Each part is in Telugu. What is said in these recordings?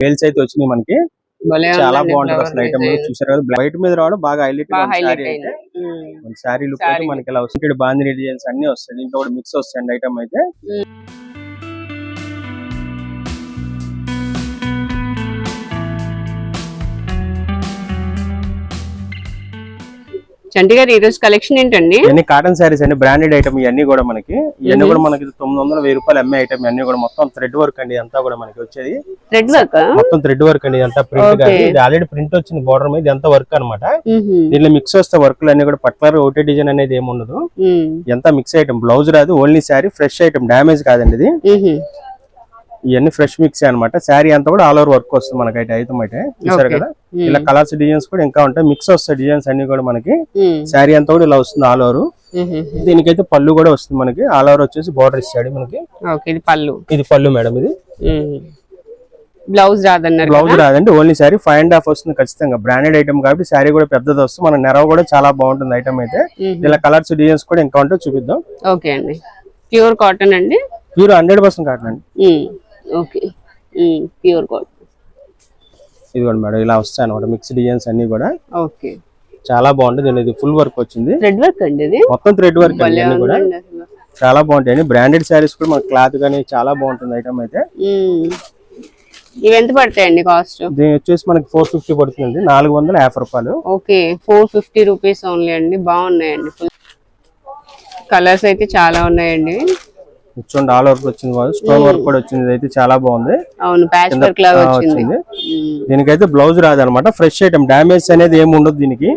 సేల్స్ అయితే వచ్చినాయి మనకి. చాలా బాగుంటది అసలు ఐటమ్. చూసారు కదా వైట్ మీద రావడం బాగా హైలైట్. శారీ లుక్ అయితే. మనకి ఇలా వస్తుంది. బాందిని డిజైన్స్ అన్ని వస్తాయి. దీంట్లో కూడా మిక్స్ వస్తాయండి ఐటమ్ అయితే. చంటి గారు ఈ రోజు కలెక్షన్ ఏంటండి? ఇవన్నీ కాటన్ శారీస్ అండి బ్రాండెడ్ ఐటమ్ ఇవన్నీ కూడా మనకి. ఇవన్నీ కూడా మనకి తొమ్మిది వందల వెయ్యి రూపాయలు అమ్మే ఐటమ్ ఇవన్నీ కూడా మొత్తం థ్రెడ్ వర్క్ అండి అంతా కూడా మనకి వచ్చేది. రెడ్ వర్క్ మొత్తం థ్రెడ్ వర్క్ అండి అంతా ప్రింట్ ఇది ఆల్రెడీ ప్రింట్ వచ్చింది బార్డర్ మీద ఎంత వర్క్ అన్నమాట. దీనిలో మిక్స్ వస్తే వర్క్లు అన్ని కూడా పట్లర్ ఒకటే డిజైన్ అనేది ఏమి ఉండదు ఎంత మిక్స్ ఐటమ్ బ్లౌజ్ రాదు only sari fresh item damage కాదండి ఇది. ఇవన్నీ ఫ్రెష్ మిక్స్ అన్నమాట. శారీ అంతా కూడా ఆల్ ఓవర్ వర్క్ వస్తుంది మనకి అయితే ఐటమ్ అయితే చూసారు. కదా ఇలా కలర్స్ డిజైన్స్ కూడా ఇంకా ఉంటాయి. మిక్స్ వస్తాయి డిజైన్స్ అన్ని కూడా మనకి. శారీ అంతా కూడా ఇలా వస్తుంది ఆల్ ఓవర్ దీనికైతే పళ్ళు కూడా వస్తుంది మనకి. ఆల్ ఓవర్ వచ్చేసి బార్డర్ ఇచ్చాడు మనకి. ఇది పళ్ళు. ఇది పళ్ళు మేడం ఇది. బ్లౌజ్ రాదన్నారు బ్లౌజ్ రాదండి. Only sari five and half వస్తుంది ఖచ్చితంగా. బ్రాండెడ్ ఐటమ్ కాబట్టి శారీ కూడా పెద్దది వస్తుంది. మన నెరవ కూడా చాలా బాగుంటుంది ఐటమ్ అయితే. ఇలా కలర్స్ డిజైన్స్ కూడా ఇంకా ఉంటే చూపిద్దాం. ఓకే అండి. ప్యూర్ కాటన్ అండి? ప్యూర్ హండ్రెడ్ పర్సెంట్ కాటన్ అండి. ఓకే ప్యూర్ కాటన్ ఇదిగోండి మేడం ఇలా వస్తాయి అనమాట మిక్స్ డిజైన్స్ అన్ని కూడా. ఓకే చాలా బాగుంటుంది దీని ఇది ఫుల్ వర్క్ వచ్చింది. రెడ్ వర్క్ అండి ఇది? మొత్తం థ్రెడ్ వర్క్ అండి. కూడా చాలా బాగుంటాయి బ్రాండెడ్ శారీస్ కూడా మన క్లాత్ కానీ చాలా బాగుంటుంది ఐటమ్ అయితే. ఉమ్. ఇవి ఎంత పడతాయండి కాస్ట్ దీని వచ్చేసి మనకి ఫోర్ ఫిఫ్టీ పడుతుంది నాలుగు వందల యాభై రూపాయలు. Okay four fifty rupees only అండి. బాగున్నాయండి. కలర్స్ అయితే చాలా ఉన్నాయండి. చూడండి ఆల్ వర్క్ వచ్చింది స్టోన్ వర్క్ కూడా వచ్చింది. అయితే చాలా బాగుంది. అవును ప్యాచ్ వర్క్ లాగా ఆ, వచ్చింది. వచ్చింది. ఉమ్. దీనికైతే బ్లౌజ్ రాదనమాట ఫ్రెష్ ఐటమ్ డ్యామేజ్ అనేది ఏమి ఉండదు దీనికి.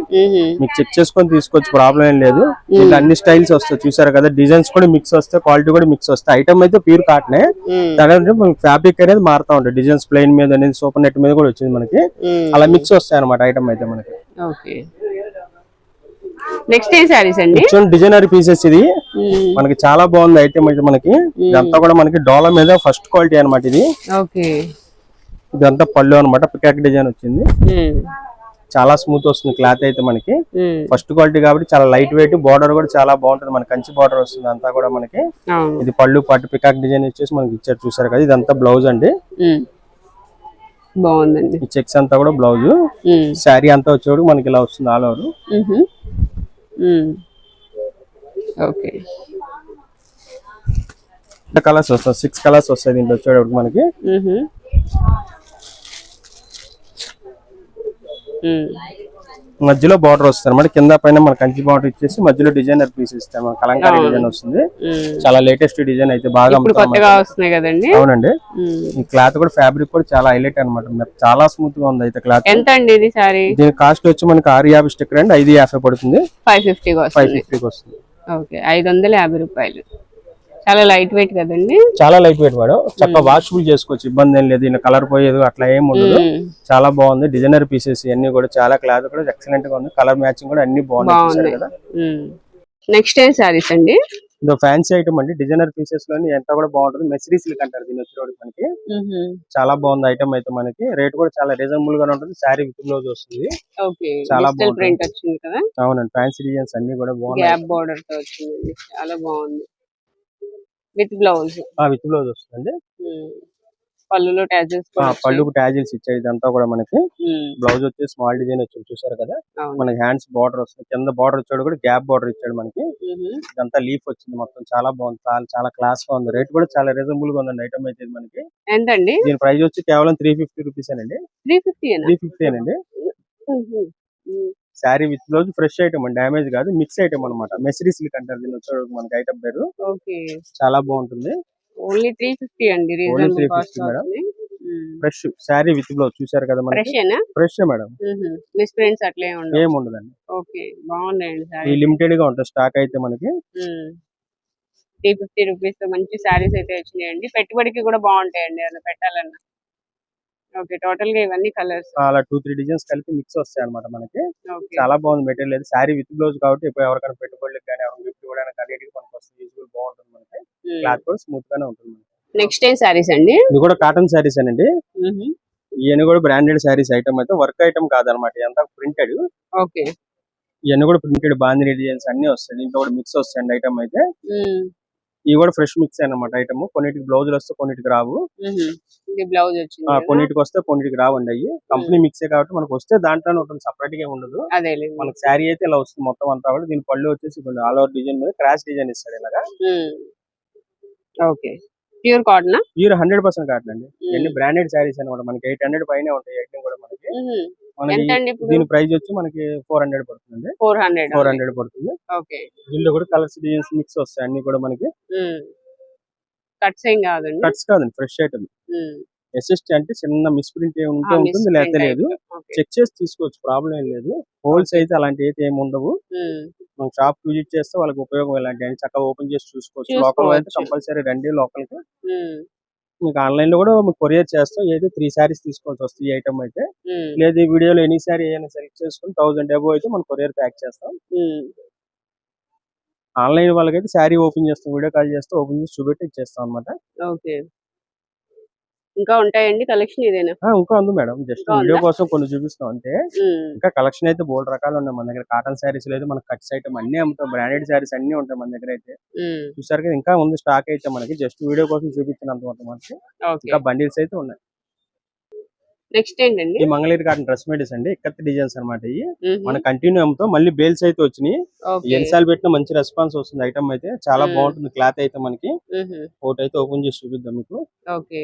మీకు చెక్ చేసుకొని తీసుకోవచ్చు ప్రాబ్లం ఏం లేదు. దీంట్లో అన్ని స్టైల్స్ వస్తాయి చూసారు కదా? డిజైన్స్ కూడా మిక్స్ వస్తాయి క్వాలిటీ కూడా మిక్స్ వస్తాయి. ఐటమ్ అయితే ప్యూర్ కాటనే. దాని ఫ్యాబ్రిక్ అనేది మారుతా ఉంటాయి డిజైన్స్ ప్లెయిన్ మీద అనేది సూపర్ నెట్ మీద కూడా వచ్చింది మనకి. అలా మిక్స్ వస్తాయి అనమాట ఐటమ్ అయితే మనకి. నెక్స్ట్ ఏం శారీస్ అండి? డిజైనర్ పీసెస్ ఇది. ఉమ్. మనకి చాలా బాగుంది ఐటమ్ అయితే మనకి. ఇదంతా కూడా మనకి డోలా మీద ఫస్ట్ క్వాలిటీ అన్నమాట ఇది. ఓకే ఇదంతా పళ్ళు అన్నమాట పికాక్ డిజైన్ వచ్చింది. ఉమ్. చాలా స్మూత్ వస్తుంది క్లాత్ అయితే మనకి. ఫస్ట్ క్వాలిటీ కాబట్టి చాలా లైట్ వెయిట్ బార్డర్ కూడా చాలా బాగుంటుంది. మనకి కంచి బార్డర్ వస్తుంది అంతా కూడా మనకి. ఇది పళ్ళు పట్టు పికాక్ డిజైన్ ఇచ్చేసి మనకి ఇచ్చారు చూసారు కదా? ఇదంతా బ్లౌజ్ అండి. బాగుందండి. చెక్స్ అంతా కూడా బ్లౌజ్. శారీ అంతా వచ్చేవాడు మనకి ఇలా వస్తుంది ఆల్ ఓవర్. ఓకే కలర్స్ వస్తాయి సిక్స్ కలర్స్ వస్తాయి దీంట్లో వచ్చేటప్పుడు మనకి మ్మ్. మధ్యలో బార్డర్ వస్తుంది అనమాట కింద పైన మన కంచి బార్డర్ ఇచ్చేసి మధ్యలో డిజైనర్ పీస్ ఇస్తాం కలంకారీ డిజైన్ వస్తుంది. చాలా లేటెస్ట్ డిజైన్ అయితే బాగా కదండి. అవునండి. ఈ క్లాత్ కూడా ఫ్యాబ్రిక్ కూడా చాలా హైలైట్ అనమాట చాలా స్మూత్గా ఉంది అయితే క్లాత్. ఎంత అండి ఇది సారీ? దీని కాస్ట్ వచ్చి మనకి ఆరు యాభై స్టిక్కర్ అండి. ఐదు యాభై పడుతుంది. ఫైవ్ ఫిఫ్టీకి ఫైవ్ ఫిఫ్టీకి వస్తుంది. ఓకే. ఐదు వందల యాభై రూపాయలు. చాలా లైట్ వెయిట్ కదండి. చాలా లైట్ వెయిట్ మేడం. చక్కగా వాషబుల్ చేసుకోవచ్చు ఇబ్బంది ఏం లేదు కలర్ పోయేది అట్లా ఏం ఉండదు. చాలా బాగుంది. డిజైనర్ పీసెస్ ఇవన్నీ కూడా చాలా క్లాత్ కూడా ఎక్సలెంట్గా ఉంది. కలర్ మ్యాచింగ్ కూడా అన్ని బాగున్నాయి బాగున్నాయి. కదా. నెక్స్ట్ ఏం సారీస్ అండి? ఇది ఫ్యాన్సీ ఐటమ్ అండి. డిజైనర్ పీసెస్లోని ఎంత కూడా బాగుంటుంది. మెసరీ సిల్క్ అంటారు దీని వచ్చేటప్పుడు మనకి. చాలా బాగుంది ఐటమ్ అయితే మనకి. రేట్ కూడా చాలా రీజనబుల్గా ఉంటుంది. శారీ విత్ బ్లౌజ్ వస్తుంది. చాలా. ప్రింట్ వచ్చింది కదా. అవునండి. ఫ్యాన్సీ డిజైన్స్ అన్ని కూడా బాగున్నాయి. బార్డర్తో చాలా బాగుంది. With blouse. విత్ బ్లౌజ్ వస్తుంది పళ్ళులో ఆ, పళ్ళుకు ట్యాజిల్స్ ఇచ్చాయి. ఇదంతా కూడా మనకి బ్లౌజ్ వచ్చి స్మాల్ డిజైన్ వచ్చింది చూసారు కదా? మనకి హ్యాండ్స్ బార్డర్ వస్తుంది. కింద బార్డర్ వచ్చాడు కూడా గ్యాప్ బార్డర్ ఇచ్చాడు మనకి. ఇదంతా లీఫ్ వచ్చింది మొత్తం. చాలా బాగుంది. చాలా క్లాస్గా ఉంది. రేట్ కూడా చాలా రీజనబుల్గా ఉందండి ఐటమ్ అయితే మనకి. ఎంతండి? దీని ప్రైస్ వచ్చి కేవలం త్రీ ఫిఫ్టీ రూపీస్ అండి త్రీ ఫిఫ్టీ త్రీ ఫిఫ్టీ అండి sari with blouse fresh item అండి. డ్యామేజ్ కాదు మిక్స్ ఐటమ్ అన్నమాట. మెసరీ సిల్క్ అంటారు దీని వచ్చే మనకి ఐటమ్ పేరు. ఓకే. చాలా బాగుంటుంది. ఓన్లీ త్రీ ఫిఫ్టీ అండి reasonable 350 cost madam. Fresh sari with blouse చూసారు కదా ఫ్రెష్ మేడం. మిస్ ప్రింట్స్ అట్లే ఉండవు ఏం ఉండదండి. ఓకే బాగున్నాయండి లిమిటెడ్గా ఉంటుంది స్టాక్ అయితే మనకి. త్రీ ఫిఫ్టీ రూపీస్ మంచి శారీస్ అయితే వచ్చినాయండి. పెట్టుబడికి కూడా బాగుంటాయండి అలా పెట్టాలన్నా. ఓకే. టోటల్గా ఇవన్నీ కలర్స్. అలా టూ త్రీ డిజైన్స్ కలిపి మిక్స్ వస్తాయి అనమాట మనకి చాలా బాగుంది మెటీరియల్. అయితే శారీ విత్ బ్లౌజ్ కాబట్టి ఇప్పుడు ఎవరికైనా పెట్టుబడులకు కానీ ఎవరైనా గిఫ్ట్ ఇవ్వడానికి అన్నిటికీ మనకి వస్తుంది యూజ్ఫుల్ బాగుంటుంది మనకి. క్లాత్ కూడా స్మూత్ గానే ఉంటుంది. నెక్స్ట్ ఏం శారీస్ అండి? ఇది కూడా కాటన్ శారీస్ అండి. ఇవన్నీ కూడా బ్రాండెడ్ శారీస్ ఐటమ్ అయితే వర్క్ ఐటమ్ కాదనమాట ఇదంతా ప్రింటెడ్. ఓకే. ఇవన్నీ కూడా ప్రింటెడ్ బాందిని డిజైన్స్ అన్ని వస్తాయి. దీంట్లో కూడా మిక్స్ వస్తాయండి ఐటమ్ అయితే. ఇవి కూడా ఫ్రెష్ మిక్స్ అన్నమాట ఐటమ్ కొన్నిటికి బ్లౌజులు వస్తే కొన్నిటికి రావు. బ్లౌజ్ వచ్చింది? కొన్నిటికి వస్తే కొన్నిటికి రావండి అయ్యి. కంపెనీ మిక్సే కాబట్టి మనకు వస్తే దాంట్లోనే ఉంటుంది సపరేట్గా ఉండదు. మనకి శారీ అయితే ఇలా వస్తుంది మొత్తం అంతా కూడా. దీని పళ్ళు వచ్చేసి ఆల్ ఓవర్ డిజైన్ మీద క్రాష్ డిజైన్ ఇస్తాడు ఇలాగా. Okay. Pure cotton pure hundred percent cotton అండి. ఇవన్నీ బ్రాండెడ్ శారీస్ అనమాట మనకి ఎయిట్ హండ్రెడ్ పైనే ఉంటాయి ఐటమ్ కూడా మనకి. దీని ప్రైస్ వచ్చి మనకి ఫోర్ హండ్రెడ్ పడుతుంది ఫోర్ హండ్రెడ్ ఫోర్ హండ్రెడ్ పడుతుంది. ఓకే. దీనిలో కూడా కలర్స్ డిజైన్స్ మిక్స్ వస్తాయి అన్ని కూడా మనకి. కట్స్ ఏం కాదండి? కట్స్ కాదండి ఫ్రెష్ ఐటమ్. ఎస్ఎస్టీ అంటే చిన్న మిస్ప్రింట్ ఉంటే ఉంటుంది లేకపోతే లేదు. చెక్ చేసి తీసుకోవచ్చు ప్రాబ్లం ఏం లేదు. హోల్స్ అయితే అలాంటి అయితే ఏమి ఉండవు. మనం షాప్ విజిట్ చేస్తే వాళ్ళకి ఉపయోగం ఇలాంటి చక్కగా ఓపెన్ చేసి చూసుకోవచ్చు. లోకల్. అయితే కంపల్సరీ రండి లోకల్కి. మీకు ఆన్లైన్లో కూడా మీకు కొరియర్ చేస్తాం. ఏదైతే త్రీ సారీస్ తీసుకోవాల్సి వస్తుంది ఈ ఐటమ్ అయితే. లేదు ఈ వీడియోలో ఎనీ సారీ ఏమైనా సెలెక్ట్ చేసుకుని థౌసండ్ అబో అయితే మనం కొరియర్ ప్యాక్ చేస్తాం. ఆన్లైన్ వాళ్ళకైతే శారీ ఓపెన్ చేస్తాం. వీడియో కాల్ చేస్తే ఓపెన్ చేసి చూపెట్టి ఇచ్చేస్తాం అనమాట ఓకే. ఇంకా ఉంటాయండి కలెక్షన్ ఇదేనా? ఇంకా ఉంది మేడం. Just video? కోసం కొన్ని చూపిస్తాం అంతే మ్మ్. ఇంకా కలెక్షన్ అయితే బోల్డ్ రకాలు ఉన్నాయి మన దగ్గర. కాటన్ శారీస్ లేదు మన కట్స్ ఐటమ్ అన్ని అమ్ముతాం. బ్రాండెడ్ శారీస్ అన్ని ఉంటాయి మన దగ్గర అయితే. చూసారు కదా ఇంకా ఉంది స్టాక్ అయితే మనకి. జస్ట్ వీడియో కోసం చూపించినంత మనకి ఇంకా బండిల్స్ అయితే ఉన్నాయి. నెక్స్ట్ ఏంటండి? ఈ మంగళగిరి కాటన్ డ్రెస్ మెటీరియల్స్ అండి. ఇక్కత్ డిజైన్స్ అన్నమాట ఇవి. మన కంటిన్యూ అమ్ముతాం. మళ్ళీ బేల్స్ అయితే వచ్చినాయి. ఓకే. ఎన్నిసార్లు పెట్టినా మంచి రెస్పాన్స్ వస్తుంది ఐటమ్ అయితే. చాలా. బాగుంటుంది క్లాత్ అయితే మనకి. ఒకటి అయితే ఓపెన్ చేసి చూపిద్దాం మీకు. ఓకే.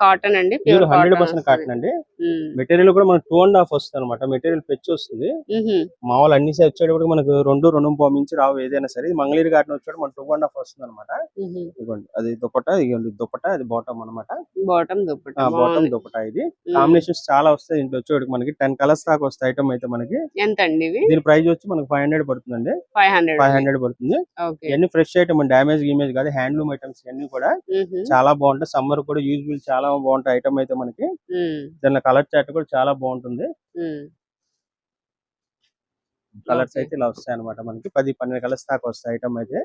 కాటన్ అండి ప్యూర్ హండ్రెడ్ పర్సెంట్ కాటన్ అండి. మెటీరియల్ కూడా మనకు టూ అండ్ హాఫ్ వస్తుంది అనమాట మెటీరియల్ పెచ్చి వస్తుంది. మ్మ్. మామూలు అన్ని వచ్చేటప్పుడు మనకు రెండు రెండు పావు మించి రావు ఏదైనా సరే. ఇది మంగళగిరి కాటన్ వచ్చేటప్పుడు మన టూ అండ్ హాఫ్ వస్తుంది అనమాట. ఇదిగోండి అది దుపట్టా ఇదిగోండి దుపట్టా అది బాటమ్ అనమాట బాటమ్ దుప్పట్టా బాటమ్. దుపట్టా ఇది. కాంబినేషన్స్ చాలా వస్తాయి ఇంట్లో వచ్చేటికి మనకి. టెన్ కలర్స్ దాకా వస్తాయి ఐటమ్ అయితే మనకి. ఎంత అండి దీని ప్రైస్ వచ్చి మనకి ఫైవ్ హండ్రెడ్ పడుతుందండి. ఫైవ్ హండ్రెడ్ ఫైవ్ హండ్రెడ్ పడుతుంది. ఇవన్నీ ఫ్రెష్ ఐటమ్ డ్యామేజ్ ఇమేజ్ కాదు. హ్యాండ్లూమ్ ఐటమ్స్ ఇవన్నీ కూడా. చాలా బాగుంటాయి. సమ్మర్ కూడా యూజ్ఫుల్ చాలా బాగుంటాయి ఐటమ్ అయితే మనకి మ్మ్. దాని కలర్ చార్ట్ కూడా చాలా బాగుంటుంది. కలర్స్. అయితే ఇలా వస్తాయి అనమాట మనకి పది పన్నెండు కలర్స్ దాకా వస్తాయి ఐటమ్ అయితే.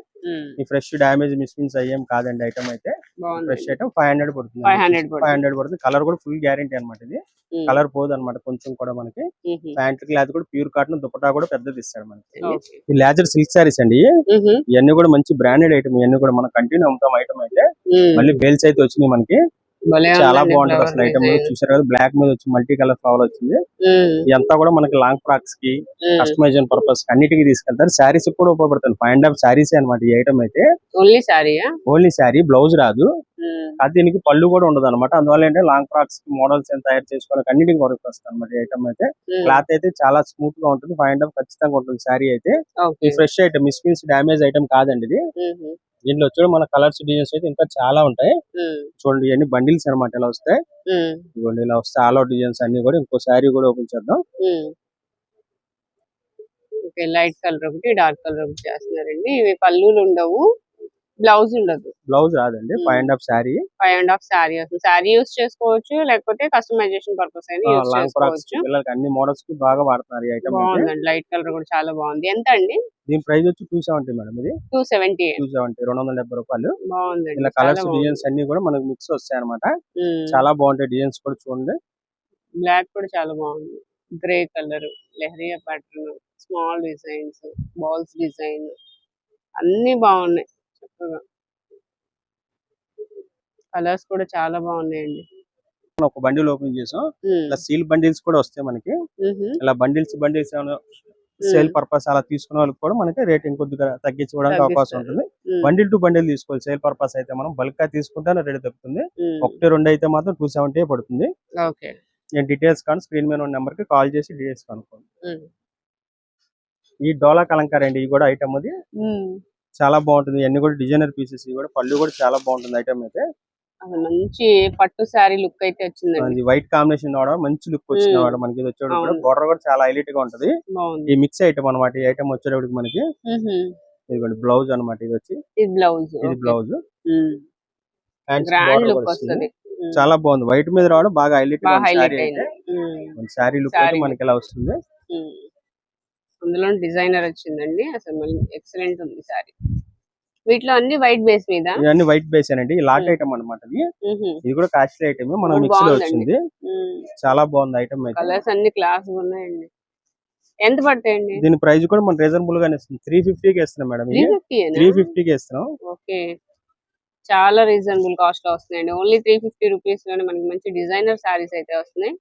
ఈ ఫ్రెష్ డ్యామేజ్ మిస్మిన్స్ అయ్యేం కాదండి ఐటమ్ అయితే ఫ్రెష్ ఐటమ్ ఫైవ్ హండ్రెడ్ పడుతుంది 500 పడుతుంది. ఫైవ్ హండ్రెడ్ పడుతుంది కలర్ కూడా ఫుల్ గ్యారంటీ అనమాట ఇది. కలర్ పోదు అనమాట కొంచెం కూడా మనకి. ప్యాంట్ క్లాత్ కూడా ప్యూర్ కాటన్ దుపట్టా కూడా పెద్దది ఇస్తాడు మనకి ఈ లేజర్ సిల్క్ సారీస్ అండి. ఇవన్నీ కూడా మంచి బ్రాండెడ్ ఐటమ్ ఇవన్నీ కూడా మనం కంటిన్యూ అమ్ముతాం ఐటమ్ అయితే. మళ్ళీ బేల్స్ అయితే వచ్చినాయి మనకి చాలా బాగుంటది అసలు ఐటమ్. చూసారు కదా బ్లాక్ మీద వచ్చి మల్టీ కలర్ ఫ్లవర్ వచ్చింది. ఇదంతా కూడా మనకి లాంగ్ ఫ్రాక్స్కి. కస్టమైజేషన్ పర్పస్ అన్నిటికీ తీసుకెళ్తారు. శారీస్ కూడా ఉపయోగపడతాయి ఫైవ్ అండ్ హాఫ్ శారీస్ అనమాట ఈ ఐటమ్ అయితే. ఓన్లీ సారీయా ఓన్లీ శారీ బ్లౌజ్ రాదు. అది దీనికి పళ్ళు కూడా ఉండదు అనమాట అందువల్ల ఏంటంటే లాంగ్ ఫ్రాక్స్ మోడల్స్ ఏం తయారు చేసుకోవడానికి అన్నిటికీ వర్క్ వస్తుంది అనమాట ఈ ఐటమ్ అయితే. క్లాత్ అయితే చాలా స్మూత్గా ఉంటుంది. ఫైవ్ అండ్ హాఫ్ ఖచ్చితంగా ఉంటుంది. శారీ అయితే. ఈ ఫ్రెష్ ఐటమ్ మిస్మిన్స్ డామేజ్ ఐటమ్ కాదండి ఇది. దీంట్లో వచ్చి మన కలర్స్ డిజైన్స్ అయితే ఇంకా చాలా ఉంటాయి. చూడండి ఇవన్నీ బండిల్స్ అనమాట ఇలా వస్తాయి. ఇదిగోండి ఇలా వస్తాయి ఆల్ అవుట్ డిజైన్స్ అన్ని కూడా ఇంకో శారీ కూడా ఓపెన్ చేద్దాం. లైట్ కలర్ ఒకటి డార్క్ కలర్ ఒకటి చేస్తున్నారండి. ఇవి పళ్ళులు ఉండవు. బ్లౌజ్ ఉండదు. బ్లౌజ్ రాదండి. Five and half sari. Five and half sari వస్తుంది. శారీ యూస్ చేసుకోవచ్చు లేకపోతే కస్టమైజేషన్ పర్పస్ అయినా యూస్ లాంగ్ ఫ్రాక్స్ చేసుకోవచ్చు. పిల్లలకి అన్ని మోడల్స్కి బాగా వాడుతున్నారు ఈ ఐటమ్ అయితే. బాగుందండి లైట్ కలర్ కూడా చాలా బాగుంది. ఎంత అండి? దీని ప్రైస్ వచ్చి టూ సెవెంటీ మేడం ఇది. టూ సెవెంటీ టూ సెవెంటీ రెండు వందల డెబ్బై రూపాయలు. బాగుందండి ఇలా కలర్స్ బాగుంది. డిజైన్స్ అన్ని కూడా మనకు మిక్స్ వస్తాయి అనమాట. చాలా బాగుంటాయి డిజైన్స్ కూడా చూడండి. బ్లాక్ కూడా చాలా బాగుంది. Grey colour leheriya pattern small designs balls design అన్ని బాగున్నాయి. చక్కగా కలర్స్ కూడా చాలా బాగున్నాయండి ఒక బండిల్ ఓపెన్ చేసాం. ఇలా సీల్ బండిల్స్ కూడా వస్తాయి మనకి. ఇలా బండిల్స్ బండిల్స్ సేల్ పర్పస్ అలా తీసుకునే వాళ్ళకి కూడా మనకి రేటింగ్ కొద్దిగా తగ్గించుకోవడానికి అవకాశం. ఉంటుంది. బండిల్ టు బండిల్ తీసుకోవాలి సేల్ పర్పస్ అయితే మనం బల్క్గా తీసుకుంటే రేట్ తగ్గుతుంది. ఒకటి రెండు అయితే మాత్రం టూ సెవెంటీ పడుతుంది నేను డీటెయిల్స్ కానీ స్క్రీన్ మీద ఉన్న నెంబర్కి కాల్ చేసి డీటెయిల్స్ కనుక్కోండి. ఈ డోలా కలంకారీ అండి ఇది కూడా ఐటమ్ అది. చాలా బాగుంటుంది. ఇవన్నీ కూడా డిజైనర్ పీసెస్ కూడా పళ్ళు కూడా చాలా బాగుంటుంది ఐటమ్ అయితే. మంచి పట్టు శారీ లుక్ అయితే వచ్చిందండి. అది వైట్ కాంబినేషన్ అవడం మంచి లుక్ వచ్చింది. వాడు. మనకి ఇది వచ్చేటప్పుడు. బోర్డర్ కూడా చాలా హైలైట్గా ఉంటది. ఈ మిక్స్ ఐటమ్ అన్నమాట. ఈ ఐటమ్ వచ్చేటప్పటికి మనకి. ఇదిగోండి బ్లౌజ్ అన్నమాట ఇది వచ్చి. ఇది బ్లౌజ్. ఇది బ్లౌజ్. గ్రాండ్ లుక్ వస్తుంది. చాలా బాగుంది. వైట్ మీద రావడం బాగా హైలైట్ శారీ లుక్ అయితే మనకి ఇలా వస్తుంది. అందులో డిజైనర్ వచ్చిందండి. అసలు మళ్ళీ ఎక్సలెంట్ ఉంది సారీ. వీటిలో అన్ని వైట్ బేస్ మీద. ఇవన్నీ వైట్ బేస్ అండి లాట్. ఐటమ్ అన్నమాట ఇది కూడా కాస్ట్లీ ఐటమ్. మనం మిక్స్లో. వచ్చింది. చాలా బాగుంది ఐటమ్ కలర్స్ అన్ని క్లాస్ ఉన్నాయండి. ఎంత పడతాయండి? దీని ప్రైస్ కూడా మన రీజనబుల్ గానే ఇస్తుంది త్రీ ఫిఫ్టీకి ఇస్తున్నాం మేడం త్రీ ఫిఫ్టీకి ఇస్తున్నాం. ఓకే. చాలా రీజనబుల్ కాస్ట్లో వస్తున్నాయండి. ఓన్లీ త్రీ ఫిఫ్టీ రూపీస్లోనే మనకి మంచి డిజైనర్ శారీస్ అయితే వస్తున్నాయి.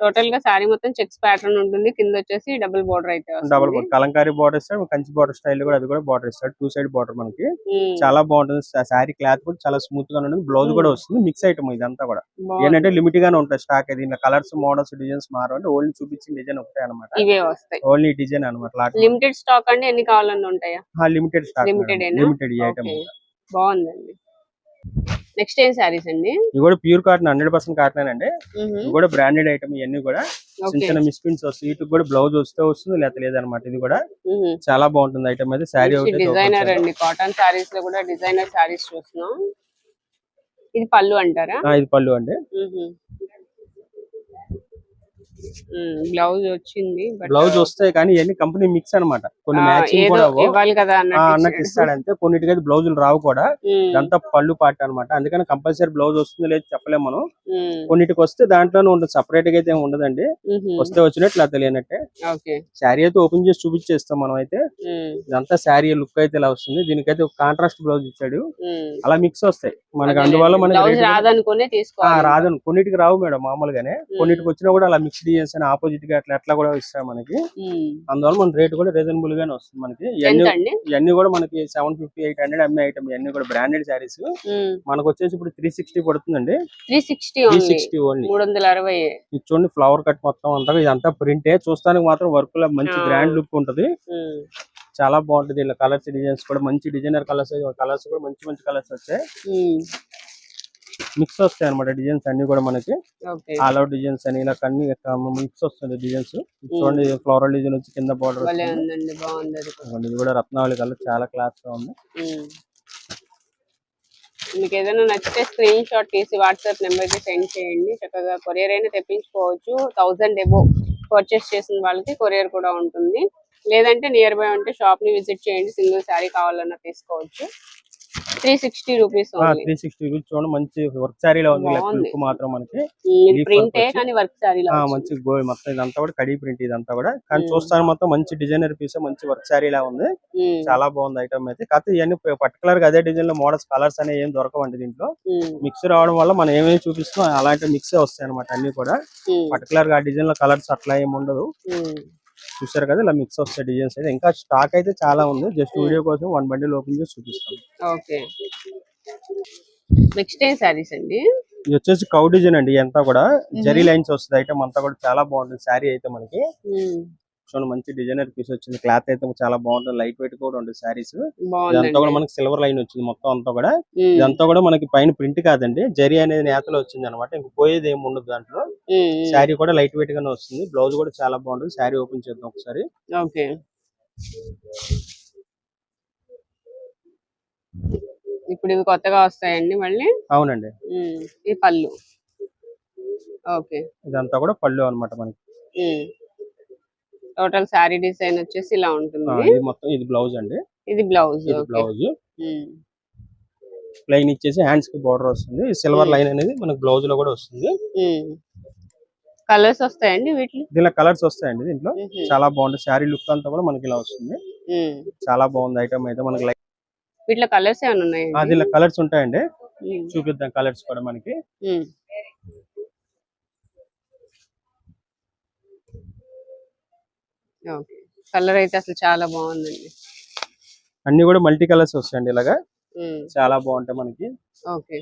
టోటల్గా శారీ మొత్తం చెక్స్ ప్యాటర్న్ ఉంటుంది. కింద వచ్చేసి డబుల్ బోర్డర్ అయితే డబుల్ వస్తుంది కలంకారీ బార్డర్ ఇస్తాడు కంచి బార్డర్ స్టైల్ కూడా అది కూడా బార్డర్ ఇస్తాడు టూ సైడ్ బార్డర్ మనకి. ఉమ్, చాలా బాగుంటుంది. శారీ క్లాత్ కూడా చాలా స్మూత్గా ఉంటుంది. Blouse Hmm. కూడా వస్తుంది. మిక్స్ ఐటమ్ ఇదంతా కూడా. ఏంటంటే లిమిట్ గానే ఉంటాయి స్టాక్ దీనిలో కలర్స్ మోడల్స్ డిజైన్స్ మారంటే ఓన్లీ చూపించిన డిజైన్ ఒకటే అనమాట ఇవే వస్తాయి. ఓన్లీ డిజైన్ అనమాట లిమిటెడ్ స్టాక్ అండి. ఎన్ని కావాలన్నా ఉంటాయా? Limited stock? లిమిటెడ్ ఈ ఐటమ్. బాగుందండి. నెక్స్ట్ ఏం శారీస్ అండి? ఇవి కూడా pure cotton hundred percent cotton అండి. ఇవి కూడా బ్రాండెడ్ ఐటమ్ ఇవన్నీ కూడా. చిన్న చిన్న మిస్ప్రింట్స్ వస్తాయి. వీటికి కూడా బ్లౌజ్ వస్తే వస్తుంది లేకపోతే లేదనమాట ఇది కూడా. చాలా బాగుంటుంది ఐటమ్ అయితే శారీ డిజైనర్ అండి. కాటన్ శారీస్లో కూడా డిజైనర్ శారీస్ చూస్తున్నాం. ఇది పళ్ళు అంటారా? ఇది పళ్ళు అండి. బ్లౌజ్ వచ్చింది బ్లౌజ్ వస్తాయి కానీ ఇవన్నీ కంపెనీ మిక్స్ అన్నమాట. కొన్ని మ్యాచింగ్ కూడా. ఇవ్వాలి కదా అన్నట్టు ఇస్తాడంతే. కొన్నిటికైతే బ్లౌజులు రావు కూడా. ఇదంతా పళ్ళు పాట అన్నమాట. అందుకని కంపల్సరీ బ్లౌజ్ వస్తుంది లేదు చెప్పలేము మనం. కొన్నిటికి వస్తే దాంట్లోనే ఉంటుంది. సపరేట్గా అయితే ఉండదండి. వస్తే వచ్చినట్లు అది తెలియనట్టే. శారీ అయితే ఓపెన్ చేసి చూపించేస్తాం మనం అయితే. ఇదంతా శారీ లుక్ అయితే ఇలా వస్తుంది. దీనికైతే కాంట్రాస్ట్ బ్లౌజ్ ఇచ్చాడు. అలా మిక్స్ వస్తాయి. మనకి. అందువల్ల మనకి బ్లౌజ్ రేటు కూడా- రాదనుకునే ఆ, తీసుకోవాలి రాదు కొన్నిటికి రావు మేడం మామూలుగానే. కొన్నిటికి వచ్చినా కూడా అలా మిక్స్ డిజైన్స్ అని ఆపోజిట్గా అట్లా అట్లా కూడా ఇస్తాం మనకి. అందువల్ల మన రేట్ కూడా రీజనబుల్ గానే వస్తుంది మనకి. ఇవన్నీ కూడా మనకి సెవెన్ ఫిఫ్టీ ఎయిట్ హండ్రెడ్ అమ్మే ఐటమ్ ఇవన్నీ కూడా బ్రాండెడ్ శారీస్ మనకు వచ్చేసి ఇప్పుడు త్రీ సిక్స్టీ పడుతుందండి. Three sixty three only sixty only. మూడు వందల అరవై. ఇది చూడండి ఫ్లవర్ కట్ మొత్తం అంతా ఇదంతా ప్రింటే చూస్తానికి మాత్రం వర్క్లో మంచి. గ్రాండ్ లుక్ ఉంటది. చాలా బాగుంటది. ఇలా కలర్స్ డిజైన్స్ కూడా మంచి డిజైనర్ కలర్స్ కలర్స్ కూడా మంచి మంచి కలర్స్ వచ్చాయి. మిక్స్ వస్తాయి అనమాట డిజైన్స్ అన్ని కూడా మనకి. ఆల్ అవుట్ డిజైన్స్ అని ఇలా కన్ని మిక్స్ వస్తుంది డిజైన్స్. చూడండి ఫ్లోరల్ డిజైన్ వచ్చి కింద బార్డర్. ఇది కూడా రత్నావళి కలర్ చాలా క్లాస్గా ఉంది. మీకు ఏదైనా నచ్చితే స్క్రీన్ షాట్ తీసి వాట్సాప్ నెంబర్కి సెండ్ చేయండి. చక్కగా కొరియర్ అయినా తెప్పించుకోవచ్చు. థౌసండ్ ఎబో పర్చేస్ చేసిన వాళ్ళకి కొరియర్ కూడా ఉంటుంది. లేదంటే నియర్ బై ఉంటే షాప్ని విజిట్ చేయండి. సింగిల్ శారీ కావాలన్నా తీసుకోవచ్చు. Three sixty rupees three sixty చూడండి మంచి వర్క్ శారీలో ఉంది. లుక్ మాత్రం మనకి. ప్రింటే కానీ వర్క్ మంచి గోల్డ్ మొత్తం ఇదంతా కూడా కడీ ప్రింట్ ఇదంతా కూడా. కానీ. చూస్తాను మొత్తం మంచి డిజైనర్ పీస్ మంచి వర్క్ శారీ లా ఉంది చాలా బాగుంది ఐటమ్ అయితే. కాకపోతే ఇవన్నీ పర్టికులర్గా అదే డిజైన్లో మోడల్స్ కలర్స్ అనేవి ఏం దొరకవండి దీంట్లో. మిక్స్ రావడం వల్ల మనం ఏమేమి చూపిస్తాం అలాంటి మిక్స్ వస్తాయి అనమాట అన్ని కూడా. పర్టికులర్గా డిజైన్లో కలర్స్ అట్లా ఏమి ఉండదు. చూసారు కదా ఇలా మిక్స్ వస్తాయి డిజైన్స్ అయితే. ఇంకా స్టాక్ అయితే చాలా ఉంది. Just Hmm. వీడియో కోసం వన్ బండిల్ ఓపెన్ చేసి చూపిస్తాం. ఓకే. నెక్స్ట్ ఏం శారీస్ అండి? ఇది వచ్చేసి కౌ డిజైన్ అండి ఇదంతా కూడా. జరీ లైన్స్ వస్తుంది ఐటమ్ అంతా కూడా చాలా బాగుంటుంది శారీ అయితే మనకి. చూడండి మంచి డిజైనర్ పీస్ వచ్చింది. క్లాత్ అయితే చాలా బాగుంటుంది. లైట్ వెయిట్ కూడా ఉంటుంది శారీస్ ఇదంతా కూడా మనకి సిల్వర్ లైన్ వచ్చింది మొత్తం అంతా కూడా. మ్మ్. ఇదంతా కూడా మనకి పైన ప్రింట్ కాదండి. జరీ అనేది నేతలో వచ్చింది అనమాట ఇంక పోయేది ఏమి ఉండదు దాంట్లో. శారీ కూడా లైట్ వెయిట్ గానే వస్తుంది. బ్లౌజ్ కూడా చాలా బాగుంటుంది. శారీ ఓపెన్ చేద్దాం ఒకసారి. ఓకే. ఇప్పుడు ఇవి కొత్తగా వస్తాయండి మళ్ళీ? అవునండి. ఈ పళ్ళు. ఓకే. ఇదంతా కూడా పళ్ళు అన్నమాట మనకి. టోటల్ శారీ డిజైన్ వచ్చేసి ఇలా ఉంటుంది. ఇది మొత్తం ఇది బ్లౌజ్ అండి. ఇది బ్లౌజ్ బ్లౌజ్. ప్లెయిన్ ఇచ్చేసి హ్యాండ్స్కి బార్డర్ వస్తుంది. సిల్వర్. లైన్ అనేది మనకి బ్లౌజ్లో కూడా వస్తుంది. కలర్స్ వస్తాయండి వీటిలో? దీనిలో కలర్స్ వస్తాయండి దీంట్లో. చాలా బాగుంటుంది శారీ లుక్ అంతా కూడా మనకి ఇలా వస్తుంది. చాలా బాగుంది ఐటమ్ అయితే మనకి లైక్ వీటిలో కలర్స్ ఏమైనా ఉన్నాయండి దీనిలో కలర్స్ ఉంటాయండి. చూపిద్దాం కలర్స్ కూడా మనకి. కలర్ అయితే అసలు చాలా బాగుందండి. అన్ని కూడా మల్టీ కలర్స్ వస్తాయండి ఇలాగా. చాలా బాగుంటాయి మనకి. ఓకే.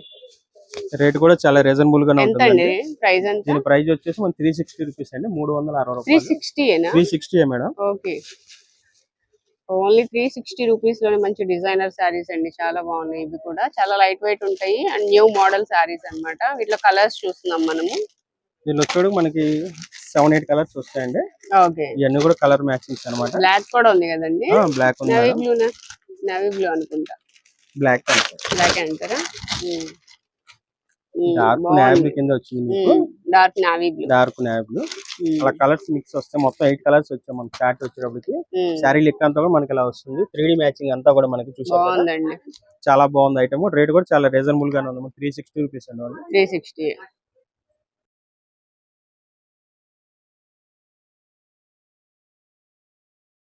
రేట్ కూడా చాలా రీజనబుల్ అండి? ఉంటుంది ప్రైస్ దీని ప్రైస్ వచ్చేసి మన త్రీ సిక్స్టీ రూపీస్ అండి మూడు వందల అరవై రూపాయలు. Three sixty madam. Okay. Only three sixty రూపీస్లోనే మంచి డిజైనర్ శారీస్ అండి చాలా బాగున్నాయి. ఇవి కూడా చాలా లైట్ వెయిట్ ఉంటాయి అండ్ న్యూ మోడల్ శారీస్ అన్నమాట. వీటిలో కలర్స్ చూస్తున్నాం మనము. దీనిలో వచ్చేటికి మనకి సెవెన్ ఎయిట్ కలర్స్ వస్తాయండి. ఓకే. ఇవన్నీ కూడా కలర్ మ్యాచింగ్స్ అనమాట బ్లాక్ కూడా ఉంది కదండి? Black navy blue navy blue అనుకుంటా. బ్లాక్ బ్లాక్ అంటారా? డార్క్ నావీ కింద వచ్చింది మీకు? Dark navy blue dark navy అలా కలర్స్ మిక్స్ వస్తాయి మొత్తం ఎయిట్ కలర్స్ వచ్చాయి మనకి చార్ట్ వచ్చేటప్పటికి. శారీ లిక్ అంతా కూడా మనకి ఇలా వస్తుంది. త్రీ మ్యాచింగ్ అంతా కూడా మనకి. బాగుందండి. చాలా బాగుంది ఐటమ్ రేట్ కూడా చాలా రీజనబుల్ గానే ఉంది. త్రీ సిక్స్టీ రూపీస్ అండి త్రీ సిక్స్టీ